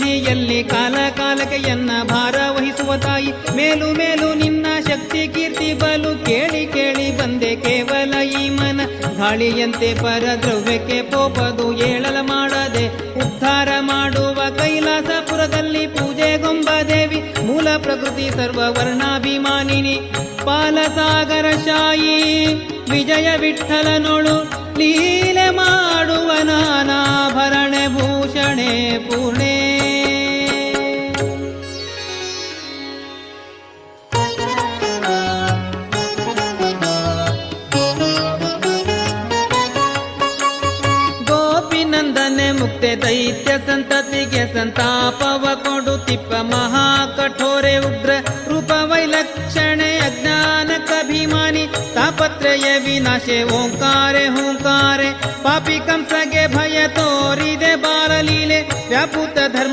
ಬುದ್ಧಿಯಲ್ಲಿ ಕಾಲ ಕಾಲಕ್ಕೆ ಎನ್ನ ಭಾರ ವಹಿಸುವ ತಾಯಿ. ಮೇಲು ಮೇಲು ನಿನ್ನ ಶಕ್ತಿ ಕೀರ್ತಿ ಬಲು ಕೇಳಿ ಕೇಳಿ ಬಂದೆ ಕೇವಲ ಈ ಮನ. ಗಾಳಿಯಂತೆ ಪರದ್ರವ್ಯಕ್ಕೆ ಪೋಪದು ಏಳಲ ಮಾಡದೆ. ಉದ್ಧಾರ ಮಾಡುವ ಕೈಲಾಸಪುರದಲ್ಲಿ ಪೂಜೆಗೊಂಬ ದೇವಿ. ಮೂಲ ಪ್ರಕೃತಿ ಸರ್ವ ವರ್ಣಾಭಿಮಾನಿನಿ. ಪಾಲಸಾಗರ ಶಾಯಿ, ವಿಜಯ ವಿಠಲನೊಳು ಲೀಲೆ ಮಾಡುವ ನಾನಾಭರಣೆ ಭೂಷಣೆ ಪೂರ್ಣೆ. ಗೋಪಿನಂದನೆ ಮುಕ್ತೆ ದೈತ್ಯ ಸಂತತಿಗೆ ಸಂತಾಪವ ಕೊಡುತ್ತಿಪ್ಪ ಮಹಾ ಕಠೋರೆ ಉಗ್ರ ರೂಪ ವೈಲಕ್ಷಣೆ ಅಜ್ಞಾನ ಕಭಿಮಾನಿ ತಾಪತ್ರಯ ವಿನಾಶೆ ಓಂಕಾರೆ ಹೂಂಕಾರೆ ಪಾಪಿ ಕಂಸಗೆ ಭಯ ತೋರಿದೆ ಬಾಲಲೀಲೆ ವ್ಯಾಪುತ ಧರ್ಮ